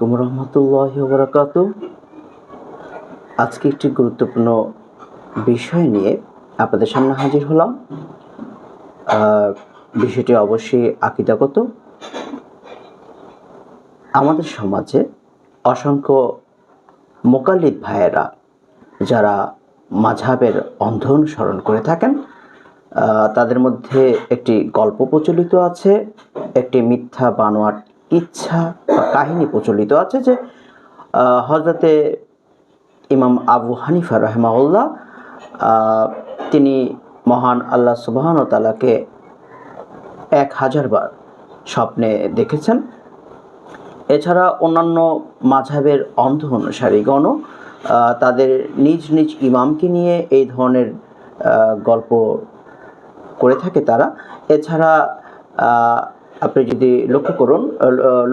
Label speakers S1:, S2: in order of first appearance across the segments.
S1: আলাইকুম রহমতুল্লাহ বরকাত আজকে একটি গুরুত্বপূর্ণ বিষয় নিয়ে আপনাদের সামনে হাজির হলাম। বিষয়টি অবশ্যই আকিদাগত। আমাদের সমাজে অসংখ্য মোকাল্লিদ ভাইয়েরা যারা মাঝাবের অন্ধ অনুসরণ করে থাকেন তাদের মধ্যে একটি গল্প প্রচলিত আছে, একটি মিথ্যা বানোয়ার ইচ্ছা কাহিনী প্রচলিত আছে যে হজরতে ইমাম আবু হানিফা রহমাউল্লাহ তিনি মহান আল্লাহ সুবাহন তালাকে এক হাজার বার স্বপ্নে দেখেছেন। এছাড়া অন্যান্য মাঝাবের অন্ধ অনুসারীগণও আহ, তাদের নিজ নিজ ইমামকে নিয়ে এই ধরনের গল্প করে থাকে তারা। এছাড়া আপনি যদি লক্ষ্য করুন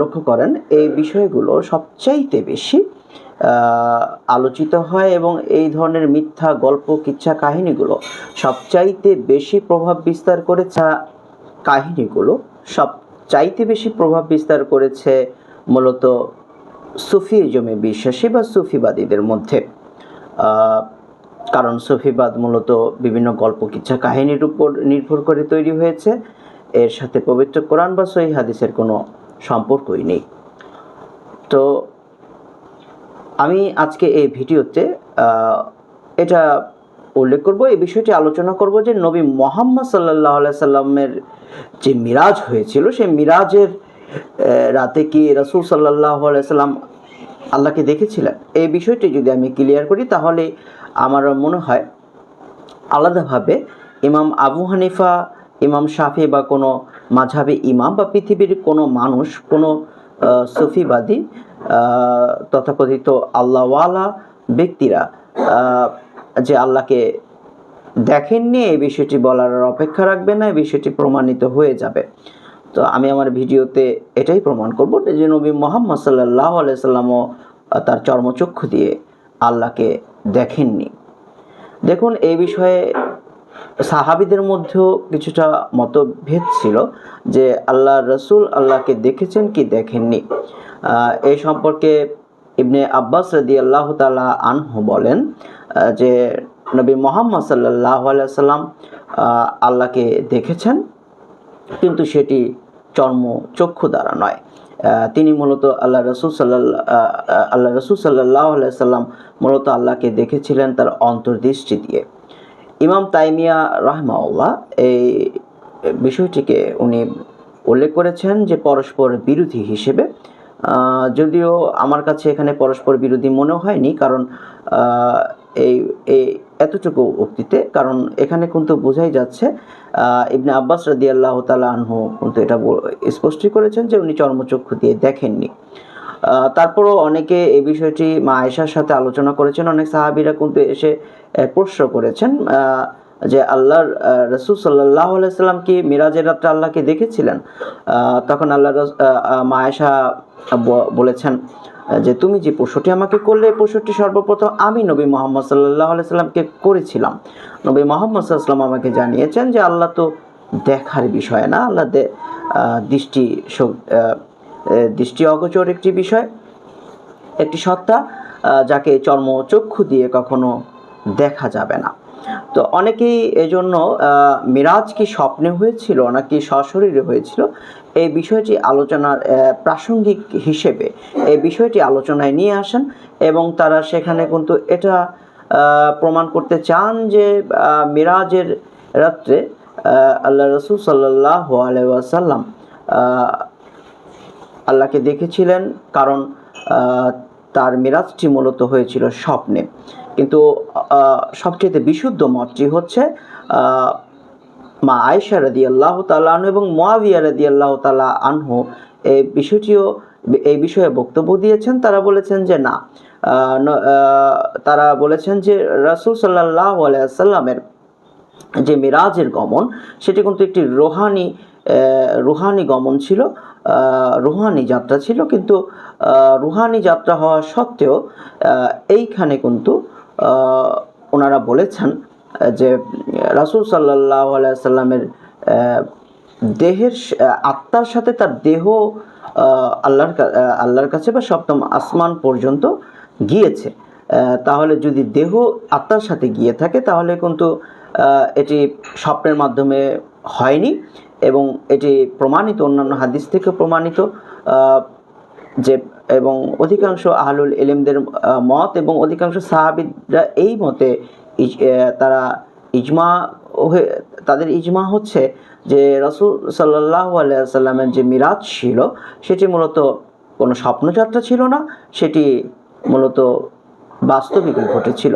S1: লক্ষ্য করেন, এই বিষয়গুলো সবচাইতে বেশি আলোচিত হয় এবং এই ধরনের মিথ্যা গল্প, কিচ্ছা কাহিনীগুলো সবচাইতে বেশি প্রভাব বিস্তার করেছে কাহিনীগুলো, সবচাইতে বেশি প্রভাব বিস্তার করেছে মূলত সুফিজমে বিশ্বাসী বা সুফিবাদীদের মধ্যে। কারণ সুফিবাদ মূলত বিভিন্ন গল্প, কিচ্ছা কাহিনীর উপর নির্ভর করে তৈরি হয়েছে। এর সাথে পবিত্র কোরআন বা সহি হাদিসের কোনো সম্পর্কই নেই। তো আমি আজকে এই ভিডিওতে এটা উল্লেখ করব, এই বিষয়টি আলোচনা করব যে নবী মোহাম্মদ সাল্লাহ সাল্লামের যে মিরাজ হয়েছিল, সেই মিরাজের রাতে কি রসুল সাল্লাহ সাল্লাম আল্লাহকে দেখেছিলেন? এই বিষয়টি যদি আমি ক্লিয়ার করি, তাহলে আমার মনে হয় আলাদাভাবে ইমাম আবু হানিফা ইমাম শাফি বা কোনো মাঝাবি ইমাম বা পৃথিবীর কোনো মানুষ, কোনো সুফিবাদী তথাকথিত আল্লাহওয়ালা ব্যক্তিরা যে আল্লাহকে দেখেননি, এই বিষয়টি বলার অপেক্ষা রাখবে না, এই বিষয়টি প্রমাণিত হয়ে যাবে। তো আমি আমার ভিডিওতে এটাই প্রমাণ করব যে নবী মোহাম্মদ সাল্লাহ আলাইসাল্লামও তার চর্মচক্ষু দিয়ে আল্লাহকে দেখেননি। দেখুন, এই বিষয়ে সাহাবিদের মধ্যেও কিছুটা মতভেদ ছিল যে আল্লাহ রসুল আল্লাহকে দেখেছেন কি দেখেননি। এই সম্পর্কে ইবনে আব্বাস রদি আল্লাহ তালা আনহু বলেন যে নবী মোহাম্মদ সাল্লাহ সাল্লাম আল্লাহকে দেখেছেন, কিন্তু সেটি চর্ম চক্ষু দ্বারা নয়। তিনি মূলত আল্লাহ রসুল সাল্লাহ আল্লাহ রসুল সাল্লাহ সাল্লাম মূলত আল্লাহকে দেখেছিলেন তার অন্তর্দৃষ্টি দিয়ে। ইমাম তাইমিয়া রাহমাউল্লাহ এই বিষয়টিকে উনি উল্লেখ করেছেন যে পরস্পর বিরোধী হিসেবে। যদিও আমার কাছে এখানে পরস্পর বিরোধী মনে হয়নি, কারণ এই এতটুকু উক্তিতে, কারণ এখানে কিন্তু বোঝাই যাচ্ছে ইবনে আব্বাস রাদি আল্লাহ তালা আনহু কিন্তু এটা স্পষ্টই করেছেন যে উনি চর্মচক্ষু দিয়ে দেখেননি। তারপরও অনেকে এই বিষয়টি মা আয়েশার সাথে আলোচনা করেছেন। অনেক সাহাবিরা কিন্তু এসে প্রশ্ন করেছেন যে আল্লাহর রসুল সাল্লাহ সাল্লাম কি মিরাজের রাত্রে আল্লাহকে দেখেছিলেন? তখন আল্লাহ মা আয়েশা বলেছেন যে তুমি যে পশুটি আমাকে করলে পশুটি সর্বপ্রথম আমি নবী মোহাম্মদ সাল্লাহ আলাইসাল্লামকে করেছিলাম। নবী মোহাম্মদ সাল্লাম আমাকে জানিয়েছেন যে আল্লাহ তো দেখার বিষয় না, আল্লাহ দৃষ্টি দৃষ্টি অগোচর একটি বিষয়, একটি সত্তা যাকে চর্ম চক্ষু দিয়ে কখনো দেখা যাবে না। তো অনেকেই এজন্য মিরাজ কি স্বপ্নে হয়েছিল নাকি সশরীরে হয়েছিল, এই বিষয়টি আলোচনার প্রাসঙ্গিক হিসেবে এই বিষয়টি আলোচনায় নিয়ে আসেন এবং তারা সেখানে কিন্তু এটা প্রমাণ করতে চান যে মিরাজের রাত্রে আল্লাহ রসুল সাল্লাহ আলাইসাল্লাম আল্লাহকে দেখেছিলেন, কারণ তার মিরাজটি মূলত হয়েছিল স্বপ্নে। কিন্তু সবচেয়ে বিশুদ্ধ মতটি হচ্ছে মা আয়েশা রাদি আল্লাহ তালা আনহু এবং মোয়াবিয়া রাদি আল্লাহ তালা আনহু এই বিষয়টিও এই বিষয়ে বক্তব্য দিয়েছেন। তারা বলেছেন যে না তারা বলেছেন যে রাসুল সাল্লাহ আলাইসাল্লামের যে মিরাজের গমন, সেটি কিন্তু একটি রোহানি রুহানি গমন ছিল। রুহানি যাত্রা ছিল, কিন্তু রুহানি যাত্রা হওয়া সত্ত্বেও এইখানে কিন্তু ওনারা বলেছেন যে, রাসুল সাল্লাহ আলাইসাল্লামের দেহের আত্মার সাথে তার দেহ আল্লাহর আল্লাহর কাছে বা সপ্তম আসমান পর্যন্ত গিয়েছে। তাহলে যদি দেহ আত্মার সাথে গিয়ে থাকে, তাহলে কিন্তু এটি স্বপ্নের মাধ্যমে হয়নি। এবং এটি প্রমাণিত, অন্যান্য হাদিস থেকে প্রমাণিত যে এবং অধিকাংশ আহলুল এলেমদের মত এবং অধিকাংশ সাহাবিদরা এই মতে তারা ইজমা হয়ে, তাদের ইজমা হচ্ছে যে রসুল সাল্লাহ আলাইসাল্লামের যে মিরাজ ছিল, সেটি মূলত কোনো স্বপ্নযাত্রা ছিল না, সেটি মূলত বাস্তবিকই ঘটেছিল।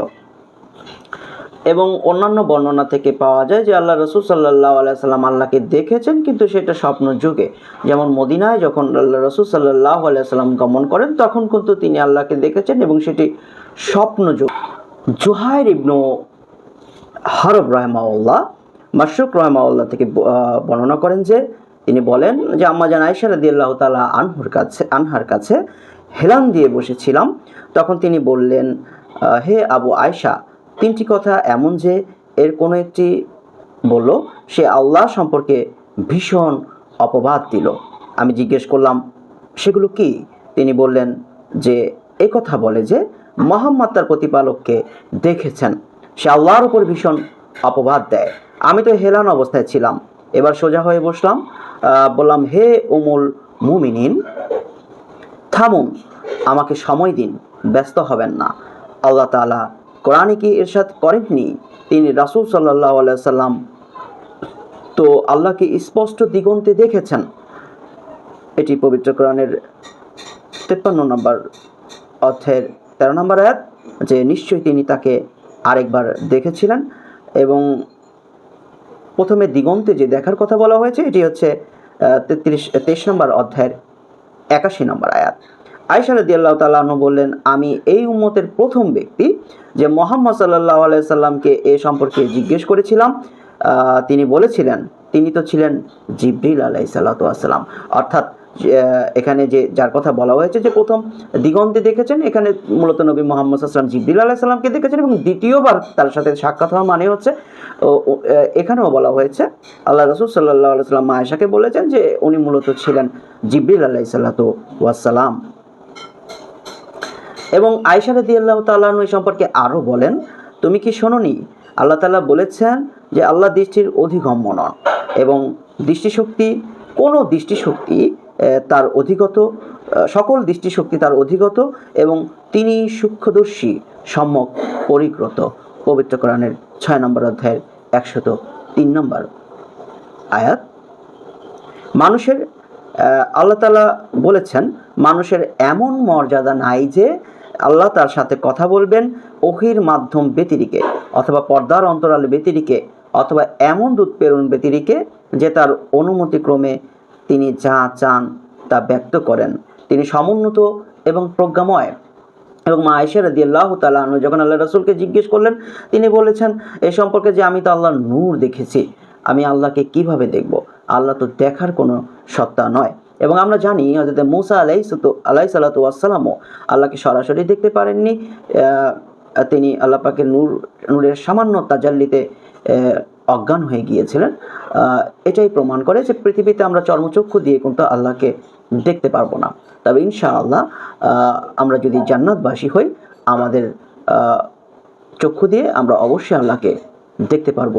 S1: এবং অন্যান্য বর্ণনা থেকে পাওয়া যায় যে আল্লাহ রসুল সাল্লাহ আলাইসাল্লাম আল্লাহকে দেখেছেন, কিন্তু সেটা স্বপ্ন যুগে। যেমন মদিনায় যখন আল্লাহ রসুল সাল্লাহ আলাইসাল্লাম গমন করেন, তখন কিন্তু তিনি আল্লাহকে দেখেছেন এবং সেটি স্বপ্ন যুগ। জুহাইর ইবনু হরব রহমাউল্লাহ মাসরুক রহমাউল্লাহ থেকে বর্ণনা করেন যে তিনি বলেন যে, আম্মা জান আয়সা রাদি আল্লাহ তালা আনহুর কাছে, আনহার কাছে হেলান দিয়ে বসেছিলাম। তখন তিনি বললেন হে আবু আয়সা তিনটি কথা এমন যে এর কোনো একটি বলল, সে আল্লাহ সম্পর্কে ভীষণ অপবাদ দিল। আমি জিজ্ঞেস করলাম, সেগুলো কি? তিনি বললেন যে, এ কথা বলে যে মোহাম্মদ তার প্রতিপালককে দেখেছেন। সে আল্লাহর উপর ভীষণ অপবাদ দেয়। আমি তো হেলান অবস্থায় ছিলাম। এবার সোজা হয়ে বসলাম বললাম, হে উমুল মুমিনিন, থামুন, আমাকে সময় দিন, ব্যস্ত হবেন না। আল্লাহ তাআলা কোরআনে কি ইরশাদ করেননি? তিনি রাসূল আলাইহি সাল্লাম তো আল্লাহকে স্পষ্ট দিগন্তে দেখেছেন। এটি পবিত্র কোরআনের তেপ্পান্ন নম্বর অধ্যায়ের তেরো নম্বর আয়াত, যে নিশ্চয়ই তিনি তাকে আরেকবার দেখেছিলেন এবং প্রথমে দিগন্তে যে দেখার কথা বলা হয়েছে, এটি হচ্ছে তেত্রিশ, তেইশ নম্বর অধ্যায়ের একাশি নম্বর আয়াত। আয়সা রদি আল্লাহ তালু বললেন, আমি এই উম্মতের প্রথম ব্যক্তি যে মোহাম্মদ সাল্লাহ আলাইসাল্লামকে এ সম্পর্কে জিজ্ঞেস করেছিলাম তিনি বলেছিলেন, তিনি তো ছিলেন জিব্রিল আলাই সাল্লাতাম অর্থাৎ এখানে যে, যার কথা বলা হয়েছে যে প্রথম দিগন্তে দেখেছেন, এখানে মূলত নবী মোহাম্মদ আসলাম জিব্রিল আলাহ সাল্লামকে দেখেছেন এবং দ্বিতীয়বার তার সাথে সাক্ষাৎ হওয়া মানে হচ্ছে এখানেও বলা হয়েছে, আল্লাহ রসুল সাল্লাহ সাল্লাম আয়েশাকে বলেছেন যে উনি মূলত ছিলেন জিব্রিল আলাহ সাল্লাতু ওয়াসালাম এবং আয়সা রাদি আল্লাহ তাল্লাহন এই সম্পর্কে আরও বলেন, তুমি কি শোনোনি? আল্লাহ তাআলা বলেছেন যে আল্লাহ দৃষ্টির অধিগম্য নন এবং দৃষ্টিশক্তি, কোনো দৃষ্টিশক্তি তার অধিগত সকল দৃষ্টিশক্তি তার অধিগত এবং তিনি সূক্ষ্মদর্শী, সম্যক, পরিগ্রত। পবিত্র ছয় নম্বর অধ্যায়ের একশত তিন নম্বর আয়াত। মানুষের আল্লাহ তালা বলেছেন, মানুষের এমন মর্যাদা নাই যে আল্লাহ তার সাথে কথা বলবেন ওহির মাধ্যম ব্যতিরিকে, অথবা পর্দার অন্তরাল ব্যতিরিকে, অথবা এমন দূত প্রেরণ ব্যতিরিকে, যে তার অনুমতিক্রমে তিনি যা চান তা ব্যক্ত করেন। তিনি সমুন্নত এবং প্রজ্ঞাময়। এবং মা রাদি আল্লাহ তালু যখন আল্লাহ রসুলকে জিজ্ঞেস করলেন, তিনি বলেছেন, এ সম্পর্কে যে আমি তো আল্লাহর নূর দেখেছি, আমি আল্লাহকে কীভাবে দেখব? আল্লাহ তো দেখার কোনো সত্তা নয়। এবং আমরা জানি হজরত মুসা আলাই আলাই সাল্লাতু আসসালামও আল্লাহকে সরাসরি দেখতে পারেননি। তিনি আল্লাহ পাকের নূর, নূরের সামান্য তাজাল্লিতে অজ্ঞান হয়ে গিয়েছিলেন। এটাই প্রমাণ করে যে পৃথিবীতে আমরা চর্মচক্ষু দিয়ে কিন্তু আল্লাহকে দেখতে পারব না। তবে ইনশাআল্লাহ আমরা যদি জান্নাতবাসী হই, আমাদের চক্ষু দিয়ে আমরা অবশ্যই আল্লাহকে দেখতে পারব।